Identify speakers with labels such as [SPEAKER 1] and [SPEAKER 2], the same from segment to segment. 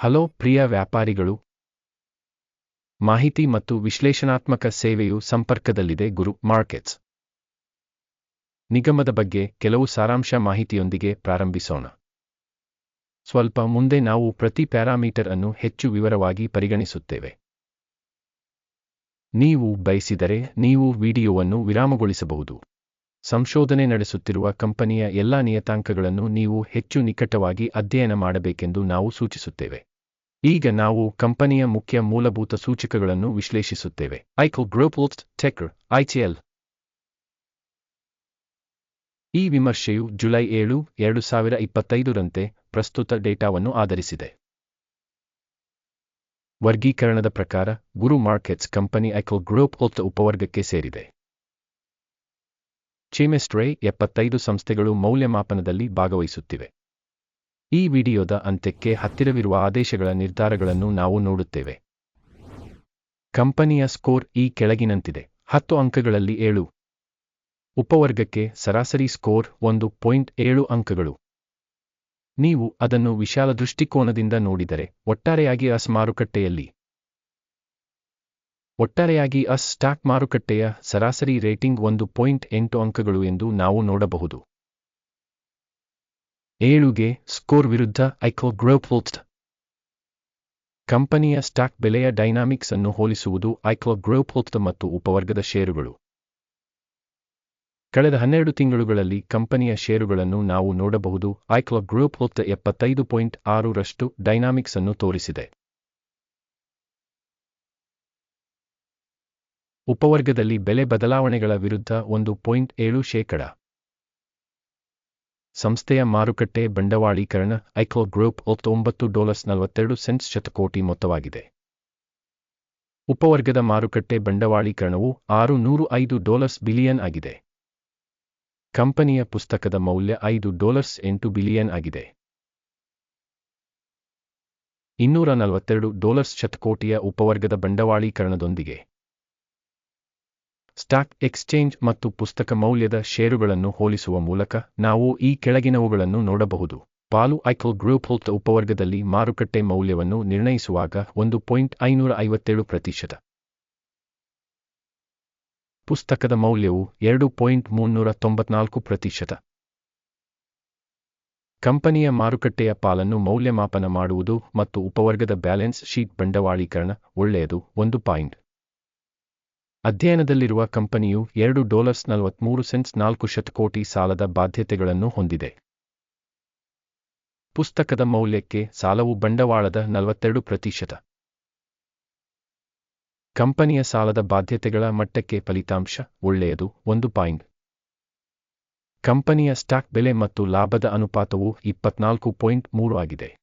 [SPEAKER 1] Hello ಪ್ರಿಯ ವ್ಯಾಪಾರಿಗಳು. ಮಾಹಿತಿ ಮತ್ತು ವಿಶ್ಲೇಷಣಾತ್ಮಕ ಸೇವೆಯು ಸಂಪರ್ಕದಲ್ಲಿದೆ ಗುರು ಮಾರ್ಕೆಟ್ಸ್. ನಿಗಮದ ಬಗ್ಗೆ ಕೆಲವು ಸಾರಾಂಶ ಮಾಹಿತಿಯೊಂದಿಗೆ ಪ್ರಾರಂಭಿಸೋಣ. ಸ್ವಲ್ಪ ಮುಂದೆ ನಾವು ಪ್ರತಿ ಪ್ಯಾರಾಮೀಟರ್ ಅನ್ನು ಹೆಚ್ಚು ವಿವರವಾಗಿ ಪರಿಗಣಿಸುತ್ತೇವೆ. ನೀವು ಬಯಸಿದರೆ ನೀವು ವಿಡಿಯೋವನ್ನು ವಿರಾಮಗೊಳಿಸಬಹುದು. ಸಂಶೋಧನೆ ನಡೆಸುತ್ತಿರುವ ಕಂಪನಿಯ ಎಲ್ಲಾ ನಿಯತಾಂಕಗಳನ್ನು ನೀವು ಹೆಚ್ಚು ನಿಕಟವಾಗಿ ಅಧ್ಯಯನ ಮಾಡಬೇಕೆಂದು ನಾವು ಸೂಚಿಸುತ್ತೇವೆ. ಈಗ ನಾವು ಕಂಪನಿಯ ಮುಖ್ಯ ಮೂಲಭೂತ ಸೂಚಕಗಳನ್ನು ವಿಶ್ಲೇಷಿಸುತ್ತೇವೆ. ಐಕೋ ಗ್ರೋಪೋಸ್ ಟೆಕ್ ಐಚಿಎಲ್ ಈ ವಿಮರ್ಶೆಯು ಜುಲೈ ಏಳು, ಎರಡು ಸಾವಿರ ಇಪ್ಪತ್ತೈದರಂತೆ ಪ್ರಸ್ತುತ ಡೇಟಾವನ್ನು ಆಧರಿಸಿದೆ. ವರ್ಗೀಕರಣದ ಪ್ರಕಾರ ಗುರು ಮಾರ್ಕೆಟ್ಸ್ ಕಂಪನಿ ಐಕೋ ಗ್ರೋಪ್ ಉಪವರ್ಗಕ್ಕೆ ಸೇರಿದೆ. ಚೇಮೆಸ್ಟ್ರೇ ಎಪ್ಪತ್ತೈದು ಸಂಸ್ಥೆಗಳು ಮೌಲ್ಯಮಾಪನದಲ್ಲಿ ಭಾಗವಹಿಸುತ್ತಿವೆ. ಈ ವಿಡಿಯೋದ ಅಂತ್ಯಕ್ಕೆ ಹತ್ತಿರವಿರುವ ಆದೇಶಗಳ ನಿರ್ಧಾರಗಳನ್ನು ನಾವು ನೋಡುತ್ತೇವೆ. ಕಂಪನಿಯ ಸ್ಕೋರ್ ಈ ಕೆಳಗಿನಂತಿದೆ. ಹತ್ತು ಅಂಕಗಳಲ್ಲಿ ಏಳು. ಉಪವರ್ಗಕ್ಕೆ ಸರಾಸರಿ ಸ್ಕೋರ್ ಒಂದು ಪಾಯಿಂಟ್ ಏಳು ಅಂಕಗಳು. ನೀವು ಅದನ್ನು ವಿಶಾಲ ದೃಷ್ಟಿಕೋನದಿಂದ ನೋಡಿದರೆ ಒಟ್ಟಾರೆಯಾಗಿ ಅಸ್ ಮಾರುಕಟ್ಟೆಯಲ್ಲಿ ಒಟ್ಟಾರೆಯಾಗಿ ಅಸ್ ಸ್ಟಾಕ್ ಮಾರುಕಟ್ಟೆಯ ಸರಾಸರಿ ರೇಟಿಂಗ್ ಒಂದು ಪಾಯಿಂಟ್ ಎಂಟು ಅಂಕಗಳು ಎಂದು ನಾವು ನೋಡಬಹುದು. ಏಳುಗೆ ಸ್ಕೋರ್ ವಿರುದ್ಧ ಐಕೋ ಗ್ರೋಪ್ವೋಲ್ಸ್ಟ್ ಕಂಪನಿಯ ಸ್ಟಾಕ್ ಬೆಲೆಯ ಡೈನಾಮಿಕ್ಸ್ ಅನ್ನು ಹೋಲಿಸುವುದು ಐಕೋ ಗ್ರೋಪ್ವೋಲ್ಸ್ಟ್ ಮತ್ತು ಉಪವರ್ಗದ ಷೇರುಗಳು. ಕಳೆದ ಹನ್ನೆರಡು ತಿಂಗಳುಗಳಲ್ಲಿ ಕಂಪನಿಯ ಷೇರುಗಳನ್ನು ನಾವು ನೋಡಬಹುದು ಐಕ್ಲೋ ಗ್ರೂಪ್ ಹೊತ್ತ ಎಪ್ಪತ್ತೈದು ಪಾಯಿಂಟ್ ಆರರಷ್ಟು ಡೈನಾಮಿಕ್ಸ್ ಅನ್ನು ತೋರಿಸಿದೆ. ಉಪವರ್ಗದಲ್ಲಿ ಬೆಲೆ ಬದಲಾವಣೆಗಳ ವಿರುದ್ಧ ಒಂದು ಪಾಯಿಂಟ್ ಏಳು ಶೇಕಡ. ಸಂಸ್ಥೆಯ ಮಾರುಕಟ್ಟೆ ಬಂಡವಾಳೀಕರಣ ಐಕೋ ಗ್ರೂಪ್ ಒಂಬತ್ತು ಡಾಲರ್ಸ್ ನಲವತ್ತೆರಡು ಸೆಂಟ್ಸ್ ಶತಕೋಟಿ ಮೊತ್ತವಾಗಿದೆ. ಉಪವರ್ಗದ ಮಾರುಕಟ್ಟೆ ಬಂಡವಾಳೀಕರಣವು ಆರು ನೂರು ಐದು ಡಾಲರ್ಸ್ ಬಿಲಿಯನ್ ಆಗಿದೆ. ಕಂಪನಿಯ ಪುಸ್ತಕದ ಮೌಲ್ಯ ಐದು ಡಾಲರ್ಸ್ ಎಂಟು ಬಿಲಿಯನ್ ಆಗಿದೆ. ಇನ್ನೂರ ನಲವತ್ತೆರಡು ಡಾಲರ್ಸ್ ಶತಕೋಟಿಯ ಉಪವರ್ಗದ ಬಂಡವಾಳೀಕರಣದೊಂದಿಗೆ ಸ್ಟಾಕ್ ಎಕ್ಸ್ಚೇಂಜ್ ಮತ್ತು ಪುಸ್ತಕ ಮೌಲ್ಯದ ಷೇರುಗಳನ್ನು ಹೋಲಿಸುವ ಮೂಲಕ ನಾವು ಈ ಕೆಳಗಿನವುಗಳನ್ನು ನೋಡಬಹುದು. ಪಾಲು ಐಕಲ್ ಗ್ರೂಪ್ ಹೋಲ್ತ್ ಉಪವರ್ಗದಲ್ಲಿ ಮಾರುಕಟ್ಟೆ ಮೌಲ್ಯವನ್ನು ನಿರ್ಣಯಿಸುವಾಗ ಒಂದು ಪಾಯಿಂಟ್ ಐನೂರ ಐವತ್ತೇಳು ಪ್ರತಿಶತ. ಪುಸ್ತಕದ ಮೌಲ್ಯವು ಎರಡು ಪಾಯಿಂಟ್ ಮುನ್ನೂರ ತೊಂಬತ್ನಾಲ್ಕು ಪ್ರತಿಶತ. ಕಂಪನಿಯ ಮಾರುಕಟ್ಟೆಯ ಪಾಲನ್ನು ಮೌಲ್ಯಮಾಪನ ಮಾಡುವುದು ಮತ್ತು ಉಪವರ್ಗದ ಬ್ಯಾಲೆನ್ಸ್ ಶೀಟ್ ಬಂಡವಾಳೀಕರಣ ಒಳ್ಳೆಯದು ಒಂದು ಪಾಯಿಂಟ್. ಅಧ್ಯಯನದಲ್ಲಿರುವ ಕಂಪನಿಯು ಎರಡು ಡಾಲರ್ಸ್ ನಲವತ್ಮೂರು ಸೆಂಟ್ಸ್ ನಾಲ್ಕು ಶತಕೋಟಿ ಸಾಲದ ಬಾಧ್ಯತೆಗಳನ್ನು ಹೊಂದಿದೆ. ಪುಸ್ತಕದ ಮೌಲ್ಯಕ್ಕೆ ಸಾಲವು ಬಂಡವಾಳದ ನಲವತ್ತೆರಡು ಪ್ರತಿಶತ. ಕಂಪನಿಯ ಸಾಲದ ಬಾಧ್ಯತೆಗಳ ಮಟ್ಟಕ್ಕೆ ಫಲಿತಾಂಶ ಒಳ್ಳೆಯದು ಒಂದು ಪಾಯಿಂಟ್. ಕಂಪನಿಯ ಸ್ಟಾಕ್ ಬೆಲೆ ಮತ್ತು ಲಾಭದ ಅನುಪಾತವು ಇಪ್ಪತ್ನಾಲ್ಕು ಪಾಯಿಂಟ್ ಮೂರು ಆಗಿದೆ.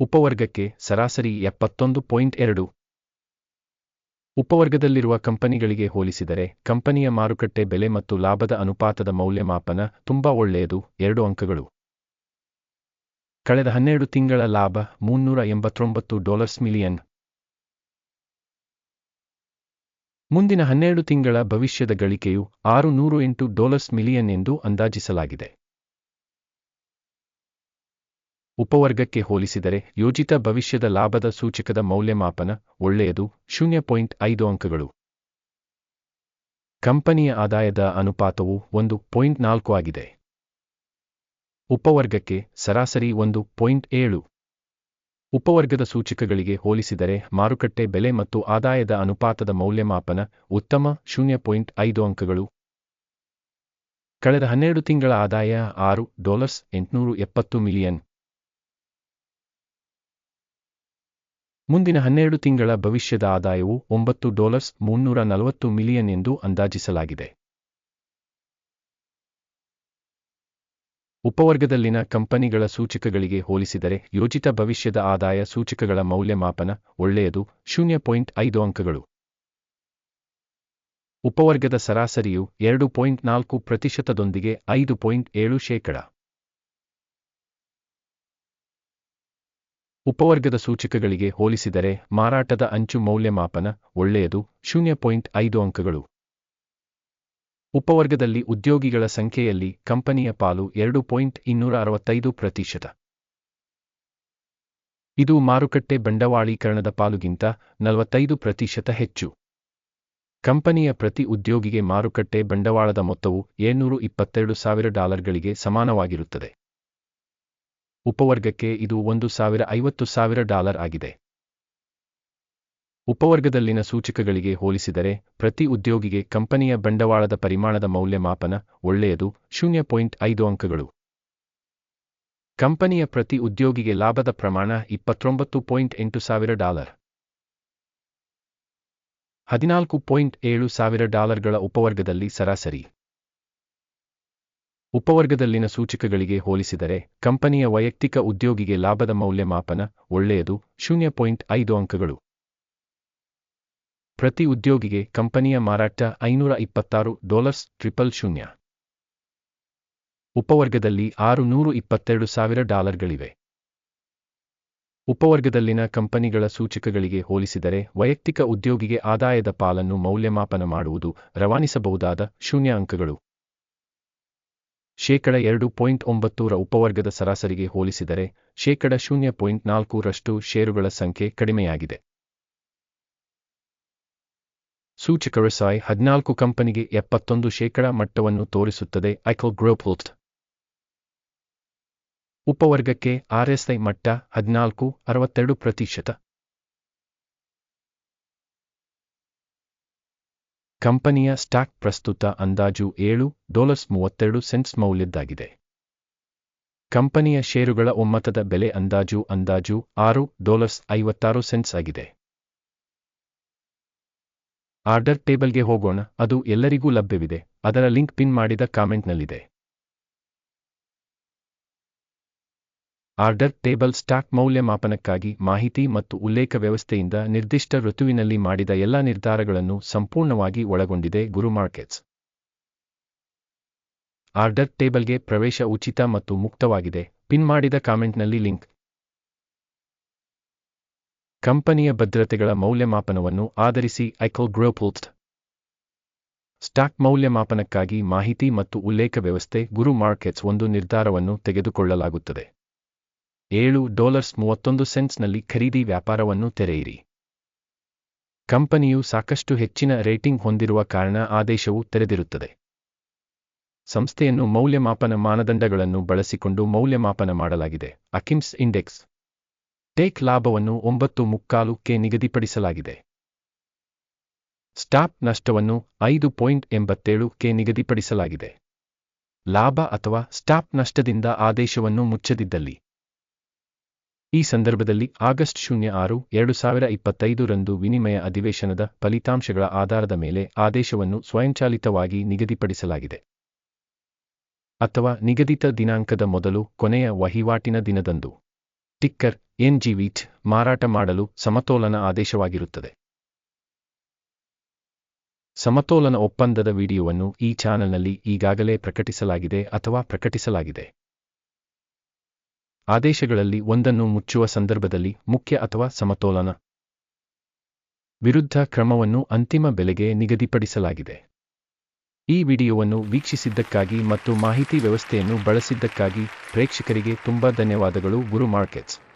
[SPEAKER 1] ಉಪವರ್ಗಕ್ಕೆ ಸರಾಸರಿ ಎಪ್ಪತ್ತೊಂದು ಪಾಯಿಂಟ್ ಎರಡು. ಉಪವರ್ಗದಲ್ಲಿರುವ ಕಂಪನಿಗಳಿಗೆ ಹೋಲಿಸಿದರೆ, ಕಂಪನಿಯ ಮಾರುಕಟ್ಟೆ ಬೆಲೆ ಮತ್ತು ಲಾಭದ ಅನುಪಾತದ ಮೌಲ್ಯಮಾಪನ ತುಂಬಾ ಒಳ್ಳೆಯದು. ಎರಡು ಅಂಕಗಳು. ಕಳೆದ ಹನ್ನೆರಡು ತಿಂಗಳ ಲಾಭ ಮುನ್ನೂರ ಎಂಬತ್ತೊಂಬತ್ತು ಡಾಲರ್ಸ್ ಮಿಲಿಯನ್. ಮುಂದಿನ ಹನ್ನೆರಡು ತಿಂಗಳ ಭವಿಷ್ಯದ ಗಳಿಕೆಯು ಆರು ನೂರು ಎಂಟು ಡಾಲರ್ಸ್ ಮಿಲಿಯನ್ ಎಂದು ಅಂದಾಜಿಸಲಾಗಿದೆ. ಉಪವರ್ಗಕ್ಕೆ ಹೋಲಿಸಿದರೆ ಯೋಜಿತ ಭವಿಷ್ಯದ ಲಾಭದ ಸೂಚಕದ ಮೌಲ್ಯಮಾಪನ ಒಳ್ಳೆಯದು, ಶೂನ್ಯ ಪಾಯಿಂಟ್ ಐದು ಅಂಕಗಳು. ಕಂಪನಿಯ ಆದಾಯದ ಅನುಪಾತವು ಒಂದು ಪಾಯಿಂಟ್ ನಾಲ್ಕು ಆಗಿದೆ. ಉಪವರ್ಗಕ್ಕೆ ಸರಾಸರಿ ಒಂದು ಪಾಯಿಂಟ್ ಏಳು. ಉಪವರ್ಗದ ಸೂಚಕಗಳಿಗೆ ಹೋಲಿಸಿದರೆ ಮಾರುಕಟ್ಟೆ ಬೆಲೆ ಮತ್ತು ಆದಾಯದ ಅನುಪಾತದ ಮೌಲ್ಯಮಾಪನ ಉತ್ತಮ, ಶೂನ್ಯ ಪಾಯಿಂಟ್ ಐದು ಅಂಕಗಳು. ಕಳೆದ ಹನ್ನೆರಡು ತಿಂಗಳ ಆದಾಯ ಆರು ಡಾಲರ್ಸ್ ಎಂಟುನೂರು ಎಪ್ಪತ್ತು ಮಿಲಿಯನ್. ಮುಂದಿನ ಹನ್ನೆರಡು ತಿಂಗಳ ಭವಿಷ್ಯದ ಆದಾಯವು ಒಂಬತ್ತು ಡಾಲರ್ಸ್ ಮುನ್ನೂರ ನಲವತ್ತು ಮಿಲಿಯನ್ ಎಂದು ಅಂದಾಜಿಸಲಾಗಿದೆ. ಉಪವರ್ಗದಲ್ಲಿನ ಕಂಪನಿಗಳ ಸೂಚಕಗಳಿಗೆ ಹೋಲಿಸಿದರೆ ಯೋಜಿತ ಭವಿಷ್ಯದ ಆದಾಯ ಸೂಚಕಗಳ ಮೌಲ್ಯಮಾಪನ ಒಳ್ಳೆಯದು, ಶೂನ್ಯ ಪಾಯಿಂಟ್ ಐದು ಅಂಕಗಳು. ಉಪವರ್ಗದ ಸರಾಸರಿಯು ಎರಡು ಪಾಯಿಂಟ್ ನಾಲ್ಕು ಪ್ರತಿಶತದೊಂದಿಗೆ ಐದು ಪಾಯಿಂಟ್ ಏಳು ಶೇಕಡ. ಉಪವರ್ಗದ ಸೂಚಕಗಳಿಗೆ ಹೋಲಿಸಿದರೆ ಮಾರಾಟದ ಅಂಚು ಮೌಲ್ಯಮಾಪನ ಒಳ್ಳೆಯದು, ಶೂನ್ಯ ಪಾಯಿಂಟ್ ಐದು ಅಂಕಗಳು. ಉಪವರ್ಗದಲ್ಲಿ ಉದ್ಯೋಗಿಗಳ ಸಂಖ್ಯೆಯಲ್ಲಿ ಕಂಪನಿಯ ಪಾಲು ಎರಡು ಪಾಯಿಂಟ್ ಇನ್ನೂರ ಅರವತ್ತೈದು ಪ್ರತಿಶತ. ಇದು ಮಾರುಕಟ್ಟೆ ಬಂಡವಾಳೀಕರಣದ ಪಾಲುಗಿಂತ ನಲವತ್ತೈದು ಪ್ರತಿಶತ ಹೆಚ್ಚು. ಕಂಪನಿಯ ಪ್ರತಿ ಉದ್ಯೋಗಿಗೆ ಮಾರುಕಟ್ಟೆ ಬಂಡವಾಳದ ಮೊತ್ತವು ಏಳ್ನೂರು ಇಪ್ಪತ್ತೆರಡು ಸಾವಿರ ಡಾಲರ್ಗಳಿಗೆ ಸಮಾನವಾಗಿರುತ್ತದೆ. ಉಪವರ್ಗಕ್ಕೆ ಇದು ಒಂದು ಸಾವಿರ ಐವತ್ತು ಸಾವಿರ ಡಾಲರ್ ಆಗಿದೆ. ಉಪವರ್ಗದಲ್ಲಿನ ಸೂಚಕಗಳಿಗೆ ಹೋಲಿಸಿದರೆ, ಪ್ರತಿ ಉದ್ಯೋಗಿಗೆ ಕಂಪನಿಯ ಬಂಡವಾಳದ ಪರಿಮಾಣದ ಮೌಲ್ಯಮಾಪನ ಒಳ್ಳೆಯದು, ಶೂನ್ಯ ಪಾಯಿಂಟ್ ಅಂಕಗಳು. ಕಂಪನಿಯ ಪ್ರತಿ ಉದ್ಯೋಗಿಗೆ ಲಾಭದ ಪ್ರಮಾಣ ಇಪ್ಪತ್ತೊಂಬತ್ತು ಪಾಯಿಂಟ್ ಎಂಟು ಸಾವಿರ ಡಾಲರ್. ಹದಿನಾಲ್ಕು ಪಾಯಿಂಟ್ ಏಳು ಸಾವಿರ ಡಾಲರ್ಗಳ ಉಪವರ್ಗದಲ್ಲಿ ಸರಾಸರಿ. ಉಪವರ್ಗದಲ್ಲಿನ ಸೂಚಕಗಳಿಗೆ ಹೋಲಿಸಿದರೆ, ಕಂಪನಿಯ ವೈಯಕ್ತಿಕ ಉದ್ಯೋಗಿಗೆ ಲಾಭದ ಮೌಲ್ಯಮಾಪನ ಒಳ್ಳೆಯದು, ಶೂನ್ಯ ಪಾಯಿಂಟ್ ಐದು ಅಂಕಗಳು. ಪ್ರತಿ ಉದ್ಯೋಗಿಗೆ ಕಂಪನಿಯ ಮಾರಾಟ ಐನೂರ ಇಪ್ಪತ್ತಾರು ಡಾಲರ್ಸ್ ಟ್ರಿಪಲ್ ಶೂನ್ಯ. ಉಪವರ್ಗದಲ್ಲಿ ಆರು ನೂರು ಇಪ್ಪತ್ತೆರಡು ಸಾವಿರ ಡಾಲರ್ಗಳಿವೆ. ಉಪವರ್ಗದಲ್ಲಿನ ಕಂಪನಿಗಳ ಸೂಚಕಗಳಿಗೆ ಹೋಲಿಸಿದರೆ, ವೈಯಕ್ತಿಕ ಉದ್ಯೋಗಿಗೆ ಆದಾಯದ ಪಾಲನ್ನು ಮೌಲ್ಯಮಾಪನ ಮಾಡುವುದು ರವಾನಿಸಬಹುದಾದ ಶೂನ್ಯ ಅಂಕಗಳು. ಶೇಕಡ ಎರಡು ಪಾಯಿಂಟ್ ಒಂಬತ್ತೂರ ಉಪವರ್ಗದ ಸರಾಸರಿಗೆ ಹೋಲಿಸಿದರೆ ಶೇಕಡ ಶೂನ್ಯ ಪಾಯಿಂಟ್ ನಾಲ್ಕೂರಷ್ಟು ಷೇರುಗಳ ಸಂಖ್ಯೆ ಕಡಿಮೆಯಾಗಿದೆ. ಸೂಚಕ ವ್ಯವಸಾಯ ಹದಿನಾಲ್ಕು ಕಂಪನಿಗೆ ಎಪ್ಪತ್ತೊಂದು ಶೇಕಡ ಮಟ್ಟವನ್ನು ತೋರಿಸುತ್ತದೆ ಐಕಲ್ ಗ್ರೋಪ್ಹುಲ್ಟ್. ಉಪವರ್ಗಕ್ಕೆ ಆರ್ಎಸ್ಐ ಮಟ್ಟ ಹದಿನಾಲ್ಕು ಅರವತ್ತೆರಡು ಪ್ರತಿಶತ. ಕಂಪನಿಯ ಸ್ಟಾಕ್ ಪ್ರಸ್ತುತ ಅಂದಾಜು ಏಳು ಡಾಲರ್ಸ್ ಮೂವತ್ತೆರಡು ಸೆಂಟ್ಸ್ ಮೌಲ್ಯದ್ದಾಗಿದೆ. ಕಂಪನಿಯ ಷೇರುಗಳ ಒಮ್ಮತದ ಬೆಲೆ ಅಂದಾಜು ಅಂದಾಜು ಆರು ಡಾಲರ್ಸ್ ಐವತ್ತಾರು ಸೆಂಟ್ಸ್ ಆಗಿದೆ. ಆರ್ಡರ್ ಟೇಬಲ್ಗೆ ಹೋಗೋಣ, ಅದು ಎಲ್ಲರಿಗೂ ಲಭ್ಯವಿದೆ, ಅದರ ಲಿಂಕ್ ಪಿನ್ ಮಾಡಿದ ಕಾಮೆಂಟ್ನಲ್ಲಿದೆ. ಆರ್ಡರ್ ಟೇಬಲ್ ಸ್ಟಾಕ್ ಮೌಲ್ಯಮಾಪನಕ್ಕಾಗಿ ಮಾಹಿತಿ ಮತ್ತು ಉಲ್ಲೇಖ ವ್ಯವಸ್ಥೆಯಿಂದ ನಿರ್ದಿಷ್ಟ ಋತುವಿನಲ್ಲಿ ಮಾಡಿದ ಎಲ್ಲ ನಿರ್ಧಾರಗಳನ್ನು ಸಂಪೂರ್ಣವಾಗಿ ಒಳಗೊಂಡಿದೆ ಗುರು ಮಾರ್ಕೆಟ್ಸ್. ಆರ್ಡರ್ ಟೇಬಲ್ಗೆ ಪ್ರವೇಶ ಉಚಿತ ಮತ್ತು ಮುಕ್ತವಾಗಿದೆ. ಪಿನ್ ಮಾಡಿದ ಕಾಮೆಂಟ್ನಲ್ಲಿ ಲಿಂಕ್. ಕಂಪನಿಯ ಭದ್ರತೆಗಳ ಮೌಲ್ಯಮಾಪನವನ್ನು ಆಧರಿಸಿ ಐಕಲ್ ಗ್ರೋಪುಲ್ಸ್ಟ್ ಸ್ಟಾಕ್ ಮೌಲ್ಯಮಾಪನಕ್ಕಾಗಿ ಮಾಹಿತಿ ಮತ್ತು ಉಲ್ಲೇಖ ವ್ಯವಸ್ಥೆ ಗುರು ಮಾರ್ಕೆಟ್ಸ್ ಒಂದು ನಿರ್ಧಾರವನ್ನು ತೆಗೆದುಕೊಳ್ಳಲಾಗುತ್ತದೆ. ಏಳು ಡಾಲರ್ಸ್ ಮೂವತ್ತೊಂದು ಸೆಂಟ್ಸ್ನಲ್ಲಿ ಖರೀದಿ ವ್ಯಾಪಾರವನ್ನು ತೆರೆಯಿರಿ. ಕಂಪನಿಯು ಸಾಕಷ್ಟು ಹೆಚ್ಚಿನ ರೇಟಿಂಗ್ ಹೊಂದಿರುವ ಕಾರಣ ಆದೇಶವು ತೆರೆದಿರುತ್ತದೆ. ಸಂಸ್ಥೆಯನ್ನು ಮೌಲ್ಯಮಾಪನ ಮಾನದಂಡಗಳನ್ನು ಬಳಸಿಕೊಂಡು ಮೌಲ್ಯಮಾಪನ ಮಾಡಲಾಗಿದೆ. ಅಕಿಮ್ಸ್ ಇಂಡೆಕ್ಸ್. ಟೇಕ್ ಲಾಭವನ್ನು ಒಂಬತ್ತು ಮುಕ್ಕಾಲು ಕೆ ನಿಗದಿಪಡಿಸಲಾಗಿದೆ. ಸ್ಟಾಪ್ ನಷ್ಟವನ್ನು ಐದು ಪಾಯಿಂಟ್ ಎಂಬತ್ತೇಳು ಕೆ ನಿಗದಿಪಡಿಸಲಾಗಿದೆ. ಲಾಭ ಅಥವಾ ಸ್ಟಾಪ್ ನಷ್ಟದಿಂದ ಆದೇಶವನ್ನು ಮುಚ್ಚದಿದ್ದಲ್ಲಿ. ಈ ಸಂದರ್ಭದಲ್ಲಿ ಆಗಸ್ಟ್ ಶೂನ್ಯ ಆರು, ಎರಡು ಸಾವಿರ ಇಪ್ಪತ್ತೈದು ರಂದು ವಿನಿಮಯ ಅಧಿವೇಶನದ ಫಲಿತಾಂಶಗಳ ಆಧಾರದ ಮೇಲೆ ಆದೇಶವನ್ನು ಸ್ವಯಂಚಾಲಿತವಾಗಿ ನಿಗದಿಪಡಿಸಲಾಗಿದೆ. ಅಥವಾ ನಿಗದಿತ ದಿನಾಂಕದ ಮೊದಲು ಕೊನೆಯ ವಹಿವಾಟಿನ ದಿನದಂದು. ಟಿಕ್ಕರ್ ಎನ್ಜಿವಿಟ್ ಮಾರಾಟ ಮಾಡಲು ಸಮತೋಲನ ಆದೇಶವಾಗಿರುತ್ತದೆ. ಸಮತೋಲನ ಒಪ್ಪಂದದ ವಿಡಿಯೋವನ್ನು ಈ ಚಾನಲ್ನಲ್ಲಿ ಈಗಾಗಲೇ ಪ್ರಕಟಿಸಲಾಗಿದೆ ಅಥವಾ ಪ್ರಕಟಿಸಲಾಗಿದೆ. ಆದೇಶಗಳಲ್ಲಿ ಒಂದನ್ನು ಮುಚ್ಚುವ ಸಂದರ್ಭದಲ್ಲಿ ಮುಖ್ಯ ಅಥವಾ ಸಮತೋಲನ. ವಿರುದ್ಧ ಕ್ರಮವನ್ನು ಅಂತಿಮ ಬೆಲೆಗೆ ನಿಗದಿಪಡಿಸಲಾಗಿದೆ. ಈ ವಿಡಿಯೋವನ್ನು ವೀಕ್ಷಿಸಿದ್ದಕ್ಕಾಗಿ ಮತ್ತು ಮಾಹಿತಿ ವ್ಯವಸ್ಥೆಯನ್ನು ಬಳಸಿದ್ದಕ್ಕಾಗಿ ಪ್ರೇಕ್ಷಕರಿಗೆ ತುಂಬಾ ಧನ್ಯವಾದಗಳು ಗುರು ಮಾರ್ಕೆಟ್ಸ್.